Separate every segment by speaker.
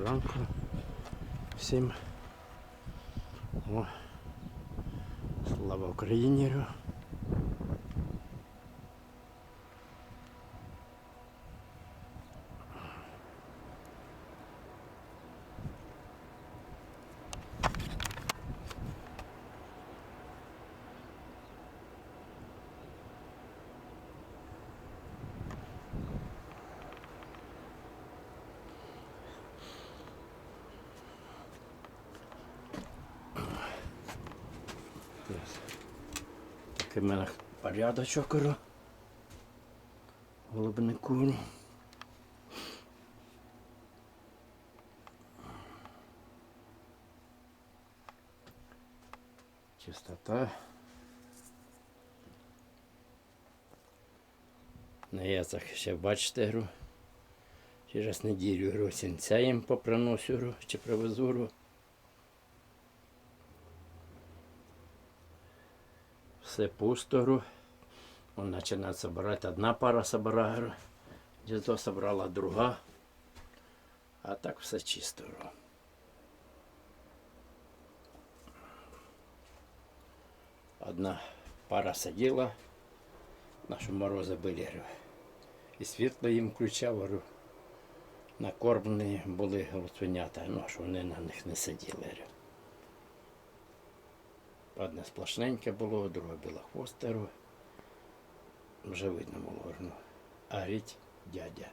Speaker 1: Доброго ранку всім. О, слава Україні! говорю. Ось. Такий в мене порядочок кажу. Голубнику. Чистота. На яцах ще бачите гру. Через неділю гру сінця їм поприносю гру чи привезу гру. Все пусто. говорю. Он начинает собирать. Одна пара собирала. Где-то собрала друга. А так все чисто. Одна пара сиділа, наші морози були. говорю. І світло їм включав, говорю. накормлені були голубценята, ну, що вони на них не сиділи. говорю. Одне сплошненьке було, друге білохвостеру. Вже видно було. Ну, а гріть дядя.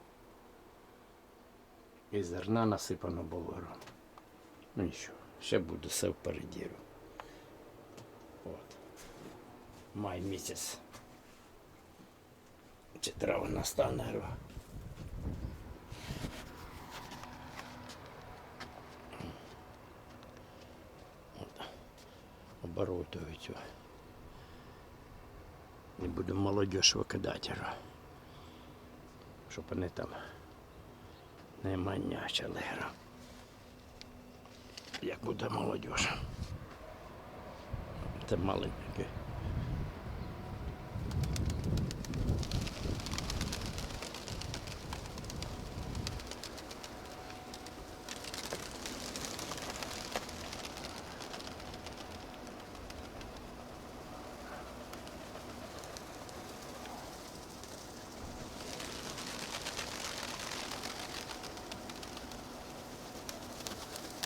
Speaker 1: І зерна насипано було. Ну нічого, ще буде все впереді. От. Май місяць. Чи трава настане. Говорю. оборотують. Не будемо молодіж викидати, щоб вони там не манячили. Як буде молодіж. Це маленьке.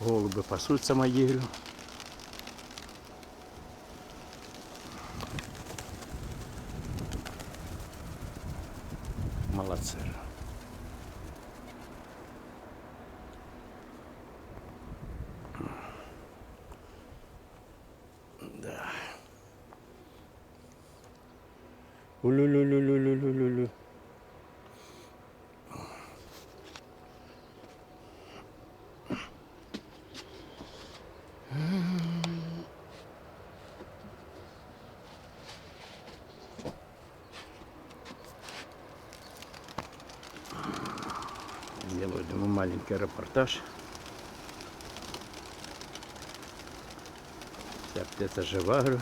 Speaker 1: Голуби пасуться маєлю. Молодці. Да. Улю-лю-лю-лю. Делаю думаю, маленький репортаж. Вся птиця жива. говорю.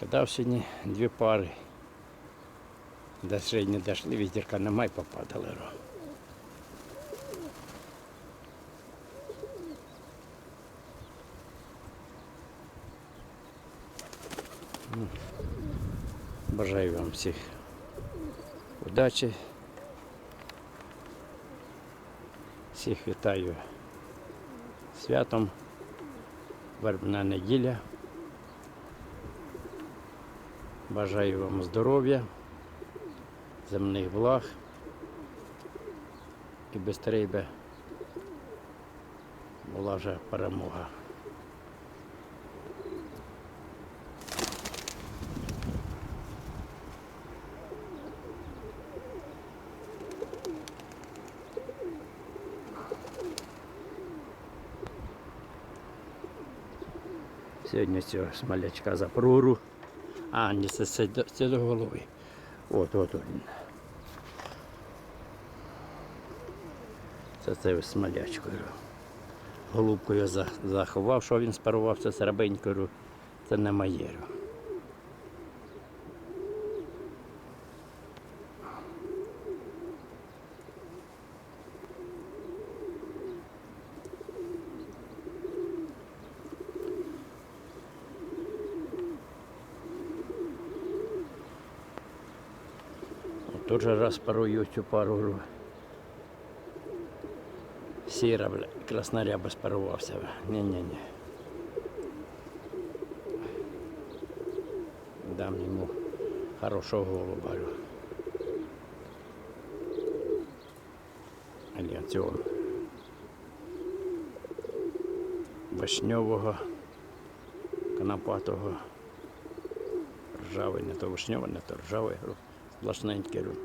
Speaker 1: Кидав сьогодні дві пари. До сьогодні дошли, вітерка на май попадали. говорю. Бажаю вам всіх удачі. Всіх вітаю святом. Вербна неділя. Бажаю вам здоров'я, земних благ і бистрей би була вже перемога. Сьогодні цього смалячка за прору. А, ні, це, це, це до голови. От, от. він. Це це смалячкою. Голубкою заховав, що він спарувався з рабенькою. Це не моє. Тоже раз парую цю пару. говорю. Сіра, бля, красноряба спарувався. Ні-ні-ні. Дам йому хорошого голуба. говорю. Аліаціон. Вишньового, конопатого. Ржавий, не то вишньовий, не то ржавий. говорю. Сплошненький. говорю.